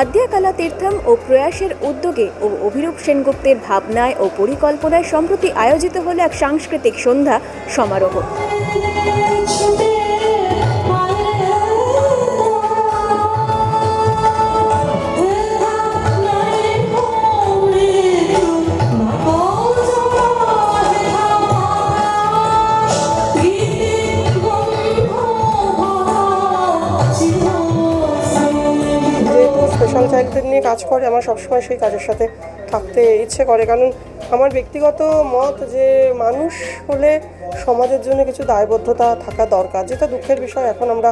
আদ্যা কালা তীর্থম ও প্রয়াসের উদ্যোগে ও অভিরূপ সেনগুপ্তের ভাবনায় ও পরিকল্পনায় সম্প্রতি আয়োজিত হলো এক সাংস্কৃতিক সন্ধ্যা সমারোহ। কাজ করে, আমার সবসময় সেই কাজের সাথে থাকতে ইচ্ছে করে। কারণ আমার ব্যক্তিগত মত যে, মানুষ হলে সমাজের জন্য কিছু দায়বদ্ধতা থাকা দরকার, যেটা দুঃখের বিষয় এখন আমরা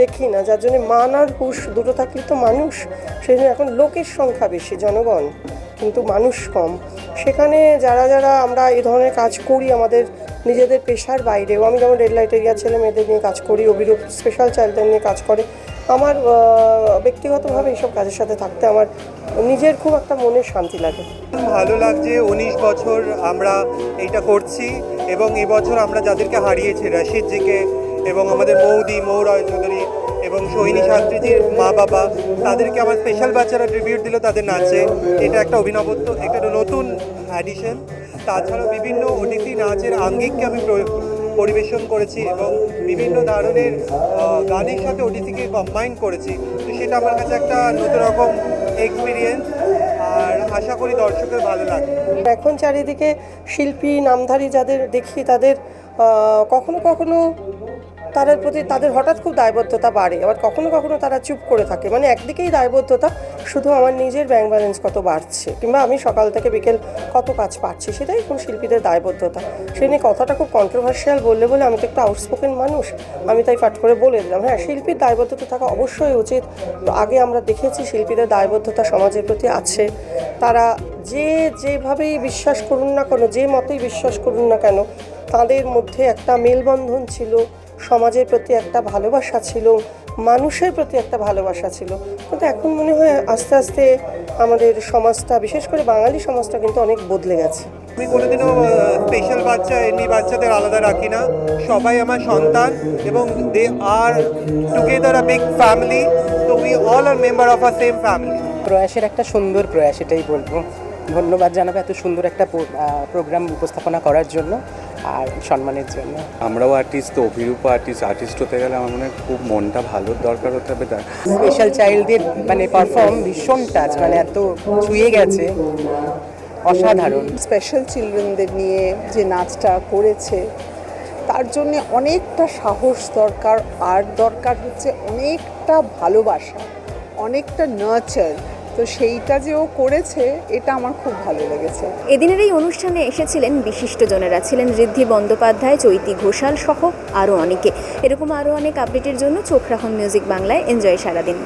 দেখি না। যার জন্য মান আর হুশ দুটো থাকলে তো মানুষ, সেই জন্য এখন লোকের সংখ্যা বেশি, জনগণ কিন্তু মানুষ কম। সেখানে যারা যারা আমরা এই ধরনের কাজ করি, আমাদের নিজেদের পেশার বাইরেও, আমি যেমন রেড লাইট এরিয়া ছেলে মেয়েদের নিয়ে কাজ করি, অভিরূপ স্পেশাল চাইল্ডদের নিয়ে কাজ করে আমার ব্যক্তিগতভাবে এইসব কাজের সাথে থাকতে আমার নিজের খুব একটা মনে শান্তি লাগে। ভালো লাগছে, উনিশ বছর আমরা এইটা করছি এবং এবছর আমরা যাদেরকে হারিয়েছি রাশিদজিকে এবং আমাদের মৌদি মৌ রয় চৌধুরী এবং সোহিনী শাস্ত্রীজির মা বাবা তাদেরকে আমার স্পেশাল বাচ্চারা ট্রিবিউট দিল, তাদের নাচে। এটা একটা অভিনবত্ব একটা নতুন অ্যাডিশন তাছাড়াও বিভিন্ন ওটিসি নাচের আঙ্গিককে আমি প্রয়োগ পরিবেশন করেছি এবং বিভিন্ন ধরনের গানের সাথে ওটিসিকে কম্বাইন করেছি। তো সেটা আমার কাছে একটা নতুন রকম এক্সপিরিয়েন্স আর আশা করি দর্শকের ভালো লাগবে। এখন চারিদিকে শিল্পী, নামধারী যাদের দেখি তাদের কখনো কখনো তাদের প্রতি তাদের হঠাৎ খুব দায়বদ্ধতা বাড়ে। আবার কখনো কখনো তারা চুপ করে থাকে। মানে একদিকেই দায়বদ্ধতা শুধু আমার নিজের ব্যাংক ব্যালেন্স কত বাড়ছে কিংবা আমি সকাল থেকে বিকেল কত কাজ পাচ্ছি, সেটাই এখন শিল্পীদের দায়বদ্ধতা। সেই নিয়ে কথাটা খুব কন্ট্রোভার্সিয়াল বললে বলে আমি তো একটু আউটস্পোকেন মানুষ, আমি তাই পাঠ করে বলে দিলাম। হ্যাঁ শিল্পীর দায়বদ্ধতা থাকা অবশ্যই উচিত। আগে আমরা দেখেছি শিল্পীদের দায়বদ্ধতা সমাজের প্রতি আছে। তারা যে যেভাবেই বিশ্বাস করুন না কেন, যে মতেই বিশ্বাস করুন না কেন, তাদের মধ্যে একটা মেলবন্ধন ছিল। সমাজের প্রতি একটা ভালোবাসা ছিল মানুষের প্রতি একটা ভালোবাসা ছিল। কিন্তু এখন মনে হয় আস্তে আস্তে আমাদের সমাজটা বিশেষ করে বাঙালি সমাজটা কিন্তু অনেক বদলে গেছে। আমি কোনোদিনও স্পেশাল বাচ্চা এমনি বাচ্চাদের আলাদা রাখি না। সবাই আমার সন্তান এবং they are together a big family তো we all are member of a same family প্রয়াসের একটা সুন্দর প্রয়াস এটাই বলব। ধন্যবাদ জানাব এত সুন্দর একটা প্রোগ্রাম উপস্থাপনা করার জন্য আর সম্মানের জন্য। আমরাও আর্টিস্ট তো অভিরূপ আর্টিস্ট আর্টিস্ট হতে গেলে আমার মনে হয় খুব মনটা ভালো দরকার হতে হবে তার। স্পেশাল চাইল্ডদের মানে পারফর্ম ভীষণ টাচ মানে এত ছুঁয়ে গেছে। অসাধারণ। স্পেশাল চিলড্রেনদের নিয়ে যে নাচটা করেছে তার জন্য অনেকটা সাহস দরকার আর দরকার হচ্ছে অনেকটা ভালোবাসা অনেকটা নার্চার তো সেইটা যে ও করেছে, এটা আমার খুব ভালো লেগেছে। এদিনের এই অনুষ্ঠানে এসেছিলেন বিশিষ্টজনেরা। ছিলেন ঋদ্ধি বন্দ্যোপাধ্যায়, চৈতি ঘোষাল সহ আরও অনেকে। এরকম আরও অনেক আপডেটের জন্য চোখ রাখুন মিউজিক বাংলায়। এনজয় সারাদিন।